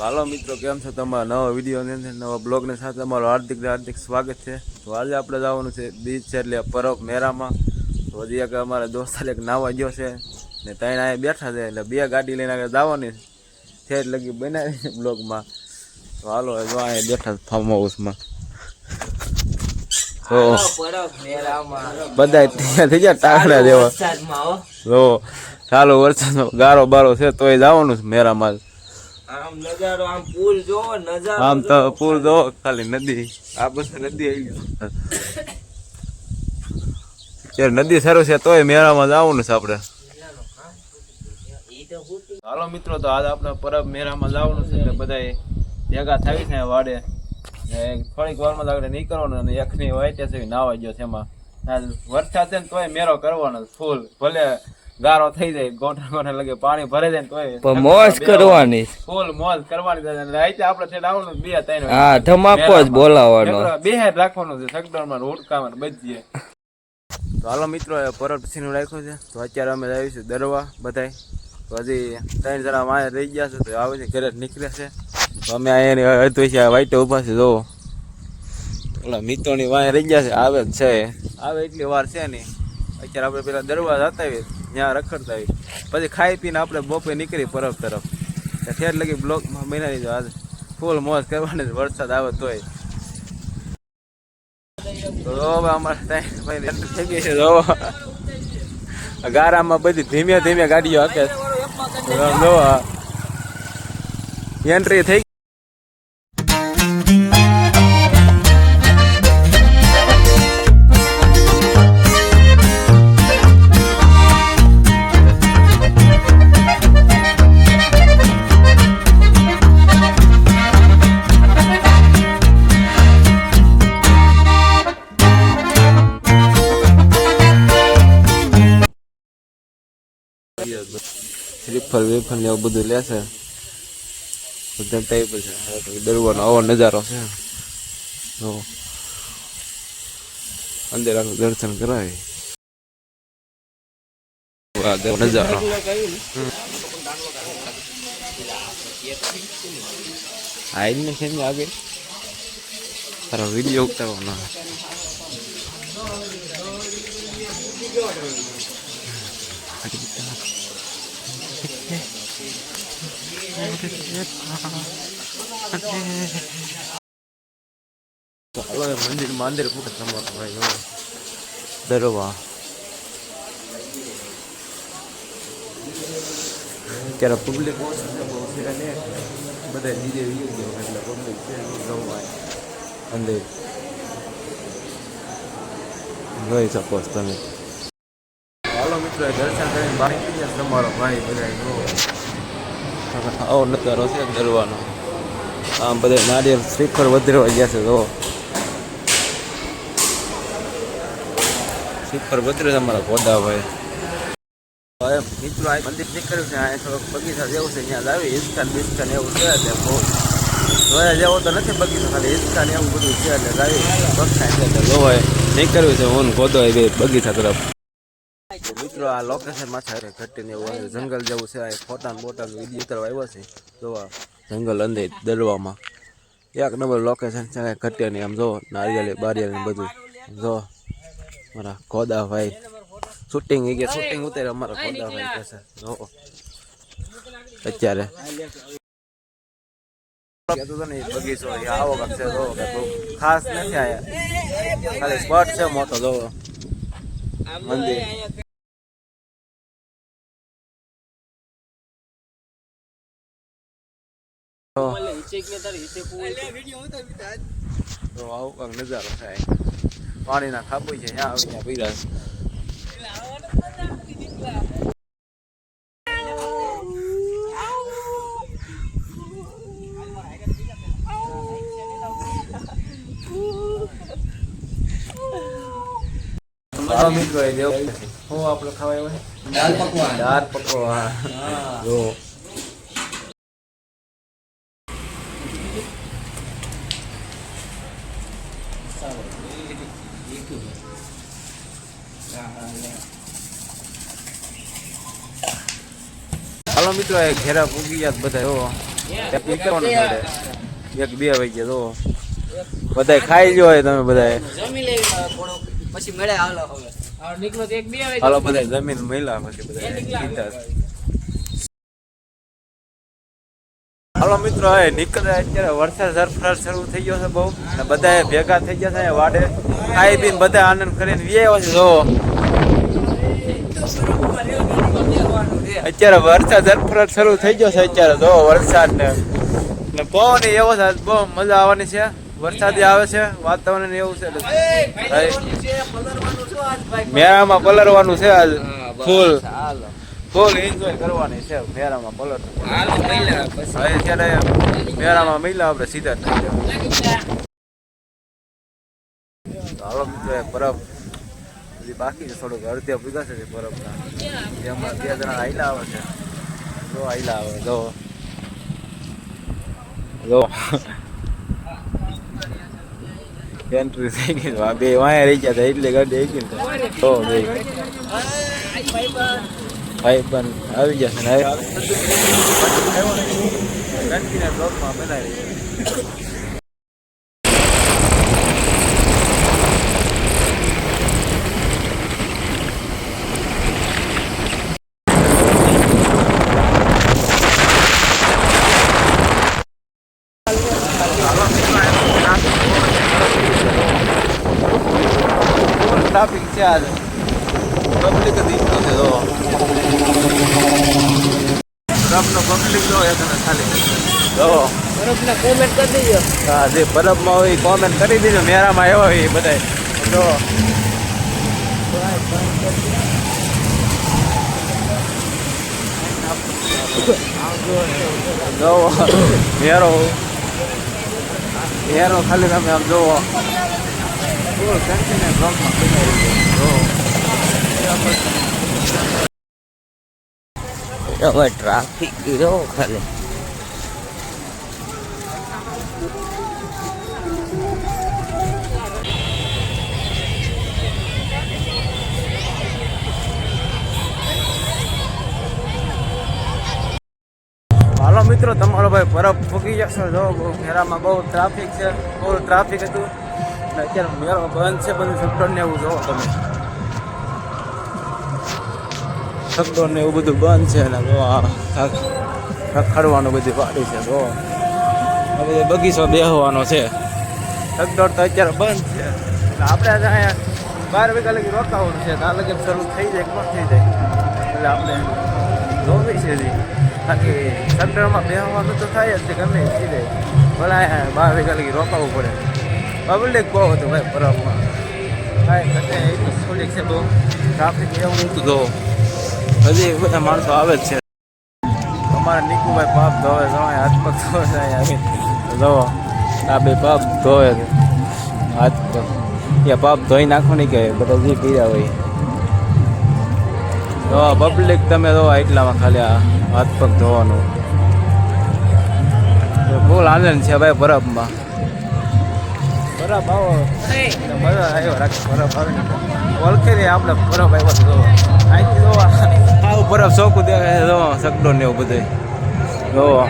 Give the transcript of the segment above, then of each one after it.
હાલો મિત્રો કેમ છો તમારા નવા વિડીયોની અંદર? નવા બ્લોગની સાથે તમારું હાર્દિક હાર્દિક સ્વાગત છે. તો આજે આપણે જવાનું છે બીચ છે એટલે પરબ મેરામાં તો હજી એક અમારા દોસ્તાર એક નાવા ગયો છે ને ત્રણ અહીંયા બેઠા છે એટલે બે ગાડી લઈને આગળ જવાની છે. જ લગી બનાવી છે બ્લોગમાં. તો હાલો જો અહીંયા બેઠા ફાર્મ હાઉસમાં બધા થઈ ગયા ટાકડા જેવા. જો ચાલો વરસાદનો ગારો બારો છે તોય જવાનું છે મેરામાં આમ નજારો આમ પુલ જોવો નજારો આમ તો પૂર જો ખાલી નદી. આ બસ નદી આવી અત્યારે નદી સારું છે તોય મેળામાં જવાનું છે આપણે. હાલો મિત્રો તો આજ આપણે પરબ મેળામાં જવાનું છે એટલે બધા ભેગા થાય છે વાડે. થોડીક વારમાં આપણે નીકળવાનું અને એકની વાઈટે છે નાવા ગયો છે એમાં. વરસાદ છે ને તોય મેળો કરવાનો ફૂલ. ભલે ગારો થઈ જાય ગોઠા ગોઠા લગે પાણી ભરે જાય તોય. પણ મોજ કરવાની. ફૂલ મોજ કરવાની છે. રાતે આપણે છે આવવાનું બે ત્રણ હા ધમાકો જ બોલાવવાનો. બે હાથ રાખવાનું છે સગડોળમાં હુડકામાં બચીએ તો હાલો મિત્રો એ પરબનું રાખ્યું છે. તો અત્યારે અમે આવીશું દરવા બધાય. તો હજી ત્રણ જણા વાંહે રહી ગયા છે તો આવે છે ઘરે જ નીકળે છે. તો અમે અહીંયા હતું છે વાઈટે ઊભા છે જોવો. ઓલા મિત્રોની વાય રહી ગયા છે આવે જ છે. આવે એટલી વાર છે નહીં. અત્યારે આપણે પેલા દરવા જતા આવીએ. ત્યાં રખડતા હોય. પછી ખાઈ પીને આપણે બપોરે નીકળી પરબ તરફ. ઠેર લગી બ્લોકમાં મહિનાની આજે. ફૂલ મોજ કરવાની વરસાદ આવે તોય. ગારામાં બધી ધીમે ધીમે ગાડીઓ હાકે એન્ટ્રી થઈ શ્રીફળ વેફર ને એવું બધું લેશે બધા ટાઈપ છે. દરવાનો આવો નજારો છે. અંદર આખું દર્શન કરાવી નજારો. આઈ ને કેમ આગળ તારો વીડિયો ઉતારવાનો. ચાલો મંદિર મંદિર પૂરું તમારો ભાઈ દરવા ત્યારે પબ્લિક બધા ગયો એટલે પબ્લિક અંદર જોઈ શકો તમે હાલો મિત્રો દર્શન કરીને છે તમારો ભાઈ બધા આવો નજારો છે દરવાનો આમ બધે નાળિયેર શ્રીફળ વધરવા ગયા છે તો શ્રીફળ વધરે તમારા ગોદા ભાઈ હવે મિત્રો, આ મંદિર નીકળ્યું છે અહીંયા થોડોક બગીચા જેવું છે, ત્યાં આવી, હિસ્કાન એવું છે, એટલે બહુ તો નથી બગીચો, ખાલી એવું બધું છે બગીચા છે, એટલે જોવાય છે, હું ગોદો એ બગીચા તરફ. મિત્રો, આ લોકેશનમાં છે ઘટીને એવું જંગલ જેવું છે, આ ફોટા ને બોટા વીડિયો ઉતારવા આવ્યો છે. જોવા જંગલ અંદર દરવામાં. એક નંબર લોકેશન છે, કાંઈ ઘટે નહીં. આમ જો નારિયેલી બારિયેલી બધું. જો મારા ખોદા ભાઈ શૂટિંગ એ ગયા શૂટિંગ ઉતરે અમારા ખોદા ભાઈ કહે છે. જો અત્યારે. બગીચો આવો છે જો ખાસ નથી આયા. ખાલી સ્પોટ છે મોટો જો મંદિર. તો આવું કાંઈક નજારો થાય. પાણીના ખાબુ છે ત્યાં આવી ત્યાં પીરા હા મિત્રો દેવ હું આપણે ખાવા આવ્યા દાલ પકવાન. દાળ પકવાન. જો. હાલો મિત્રો એ ઘેરા પૂગી ગયા બધા જો ત્યાં પીકરવાનું જોડે એક બે વાગ્યા તો બધાય ખાઈ લ્યો હોય તમે બધા જમી લેવી થોડુંક. પછી મળે હાલો હવે. આ નીકળો એક બે આવે હાલો બધા જમીન મહિલા પછી બધા હાલો મિત્રો હવે નીકળે અત્યારે વરસાદ સરફરાર શરૂ થઈ ગયો છે બહુ. અને બધા ભેગા થઈ ગયા છે વાડે. ખાઈ પીને બધા આનંદ કરીને વ્યાયો છે જો અત્યારે વરસાદ સરફરાર શરૂ થઈ ગયો છે અત્યારે જો વરસાદ ને ને પવન એવો છે બહુ મજા આવવાની છે. વરસાદ આવે છે વાતાવરણ એવું છે. મેળામાં પલરવાનું છે આજ ફૂલ. હાલો. ફૂલ એન્જોય કરવાની છે. મેળામાં પલર હાલો મહિલા હવે અત્યારે મેળામાં મહિલા આપણે સીધા હાલો મિત્રો એ પરબ હજી બાકી છે. થોડુંક અડધે ભૂગા છે પરબના. જેમાં બે જણા આઈલા આવે છે. જો આઈલા આવે જો. જો. એન્ટ્રી થઈ ગઈ બે વાંહે રહી ગયા હતા એટલે ગાડી આવી ગઈ તો ભાઈ પણ આવી છે ને ટ્રાફિક છે આજે પબ્લિક જ એટલો છે તો બરફનો પબ્લિક જો એક ને ખાલી જો બરફના કોમેન્ટ કરી દેજો હા જે બરફમાં હોય કોમેન્ટ કરી દેજો મેરામાં આવ્યો હોય એ બધાય જો જોવો મેરો મેરો ખાલી તમે આમ જોવો ફૂલ કન્ટિન્યુ બ્લોકમાં બનાવી જો હવે ટ્રાફિક ગયો ખાલી. હાલો મિત્રો, તમારો ભાઈ બરફ ફૂકી જશો. જો મેળામાં બહુ ટ્રાફિક છે, બહુ ટ્રાફિક હતું. અને અત્યારે મેળો બંધ છે, બધું સગડોળ ને એવું જોવો તમે. સગડોળ ને એવું બધું બંધ છે અને જો આ રખ- રખડવાનું બધી વાડી છે, જો. આ બધો બગીચો બેહવાનો છે. સગડોળ તો અત્યારે બંધ છે. આપણે અહીંયા બાર વાગ્યા લગી રોકાવાનું છે. ત્યાં લગી શરૂ થઈ જાય કે થઈ જાય. એટલે આપણે જોવી છે હજી. બાકી સગડોળમાં બેહવાનું તો થાય જ છે, ગમે થઈ જાય. ભલે બાર વાગ્યા લગી રોકાવું પડે. પબ્લિક બહુ હતું ભાઈ બરફમાં કાંઈ એટલું થોડીક છે બહુ ટ્રાફિક એવું હતું જો. હજી બધા માણસો આવે જ છે. અમારા નીકુભાઈ પાપ ધોવે છે હાથ પગ ધોવે છે અહીંયા આવીને. આ બે પાપ ધોવે હાથ પગ. એ પાપ ધોઈ નાખો નહીં કે બધા જે પીડા હોય. તો પબ્લિક તમે ધોવા એટલામાં ખાલી આ હાથ પગ ધોવાનું. ફૂલ આનંદ છે ભાઈ બરફમાં. બરફ આવો. મજા આવ્યો રાખ બરફ આવે ઓળખે આપણે બરફ આવ્યો તો અહીંથી જોવો આવું બરફ ચોખ્ખું દેખાય છે જોવો સગડો ને એવું બધું જોવો.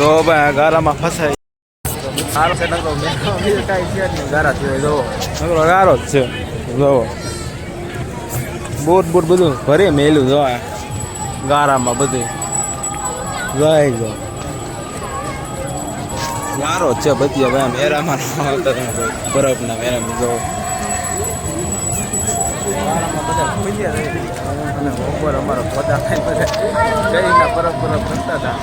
તો ગારામાં ફસાય. સારો છે નકરો બીજું કાંઈ છે જ નહીં ગારા થયો જોવો નકરો ગારો જ છે જોવો બૂટ બૂટ બધું ભરે મેલું જો આ ગારામાં બધું. જાય જો ગારો છે બધી હવે આમ મેરામાં ન આવતા તમે બરફના મેરામાં જો ગારામાં બધા ખુલ્યા અને બપોર અમારો બધા બધા કરતા હતા.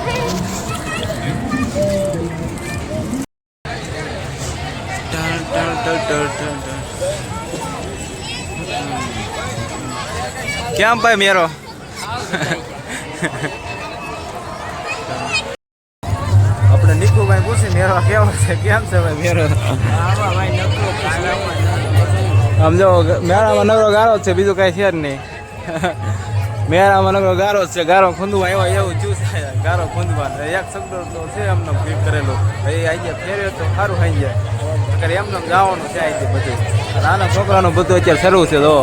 કેમ ભાઈ મેરો? આપણે નીકુભાઈ પૂછી, મેરો કેવો છે? કેમ છે ભાઈ મેરો? આમ મેળામાં નગરો ગારો છે, બીજું કાંઈ છે જ નહીં. મેળામાં નગરો ગારો છે, ગારો ખૂંદવા એવા એવું જ્યુસ ગારો ખૂંદવા. એક શબ્દ તો છે એમનો ફીટ કરેલો. એ આઈ ગયા, ફેર્યો તો સારું થઈ જાય અગર એમને જવાનું છે અહીંથી બધું. નાના છોકરાનું બધું અત્યારે શરૂ છે તો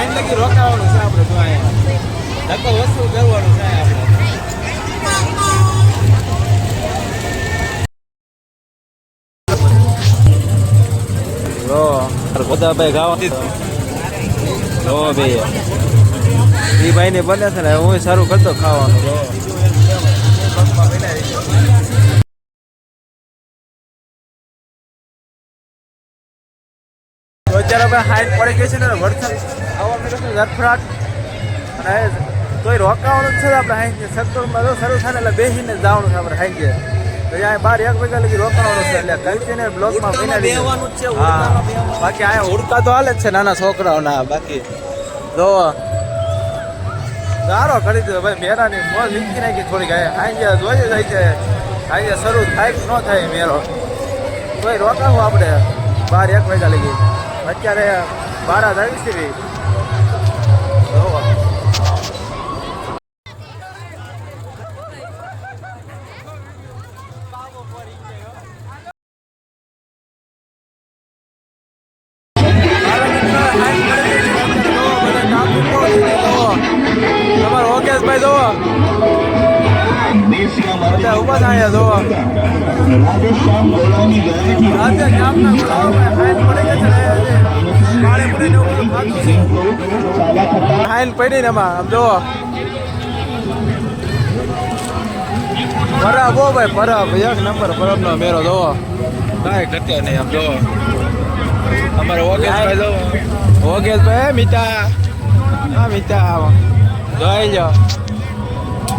હાઈન લગી રોકાવાનું છે આપણે તો અહીંયા. ધક્કો વસ્તુ કરવાનું છે આપણે. જો બધા જો. ભાઈ. એ ભાઈ ને બને છે ને હું સારું કરતો ખાવાનું. અત્યારે આપણે હાઈટ પડી ગઈ છે ને વરસાદ છે ઝડફડાટ અને તોય રોકાવાનું છે આપણે હાઈ સત્તરમાં તો શરૂ થાય એટલે બેસીને જવાનું છે આપણે હાઈ તો અહીંયા બાર એક વાગ્યા લગી રોકાવાનું છે. એટલે કલ્ચીને બ્લોકમાં બિના બેહવાનું છે, હા. બાકી અહીંયા ઉડકા તો હાલે જ છે નાના છોકરાઓના બાકી જો સારો કરી દીધો ભાઈ મેરાની મોજ વીંકી નાખી થોડીક. અહીંયા જોઈએ જાય છે અહીંયા શરૂ થાય કે ન થાય મેરો કોઈ રોકાવું આપણે બાર એક વાગ્યા લગી. અત્યારે બાર જ આવી છે. ઓકેશભાઈ જોવો. બધા ઊભા થાય જોવો. આજે જામના ગોળાઓમાં હાઈન પડી ગઈ છે ને આજે પાણીપુરીને એવું બધું ખાધું છે. હાઈન પડી ને એમાં આમ જોવો. પરબ હો ભાઈ પરબ એક નંબર પરબનો મેરો જોવો. કાંઈ ઘટ્યો નહીં આમ જોવો. અમારો ઓકેશભાઈ જોવો. ઓકેશભાઈ મીઠા. હા મીઠા જોઈ લો.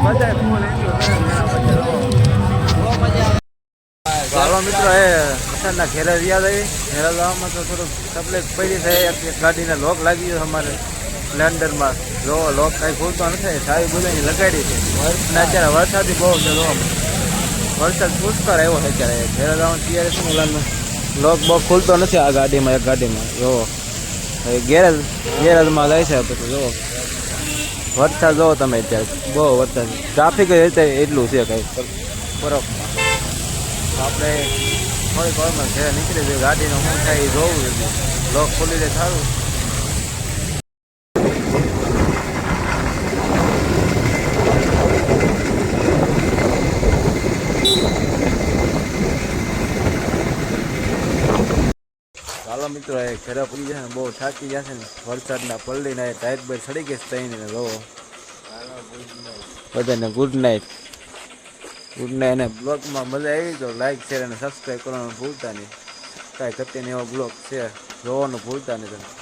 બધાય ફૂલ એટલું કરે ને આ બધા. હાલો મિત્રો, એ વરસાદના ઘેરે રહ્યા જઈએ ઘેરા જવામાં તો થોડુંક તકલીફ પડી છે. ગાડીને લોક લાગી ગયો અમારે સ્પ્લેન્ડરમાં જો લોક કાંઈ ખોલતો નથી. સારી બોલાની લગાડી છે. અને અત્યારે વરસાદી બહુ છે જો વરસાદ પુષ્કળ આવ્યો છે અત્યારે. ઘેરા જવાનું તૈયારી છે ઓલાનો લોક બહુ ખુલતો નથી આ ગાડીમાં, એક ગાડીમાં. જો ગેરેજ, ગેરેજમાં જાય છે પછી જો વરસાદ જોવો તમે અત્યારે. બહુ વરસાદ. ટ્રાફિક અત્યારે એટલું છે કંઈ. બરફ આપણે થોડીક વારમાં ઘરે નીકળી જઈએ. ગાડીનો હું થાય એ જોવું છે લોક ખોલી દે સારું ચાલો મિત્રો, એ ઘરે પડી જશે ને બહુ થાકી જશે ને. વરસાદના પલળીને એ ટાઈટ બાઈટ સડી ગઈ તઈને જોવો બધાને ગુડ નાઇટ ગુડ નાઇટ અને બ્લોગમાં મજા આવી તો લાઈક શેર અને સબસ્ક્રાઈબ કરવાનું ભૂલતા નહીં. કાંઈ ઘટીને એવો બ્લોગ છે. જોવાનું ભૂલતા નહીં તમે.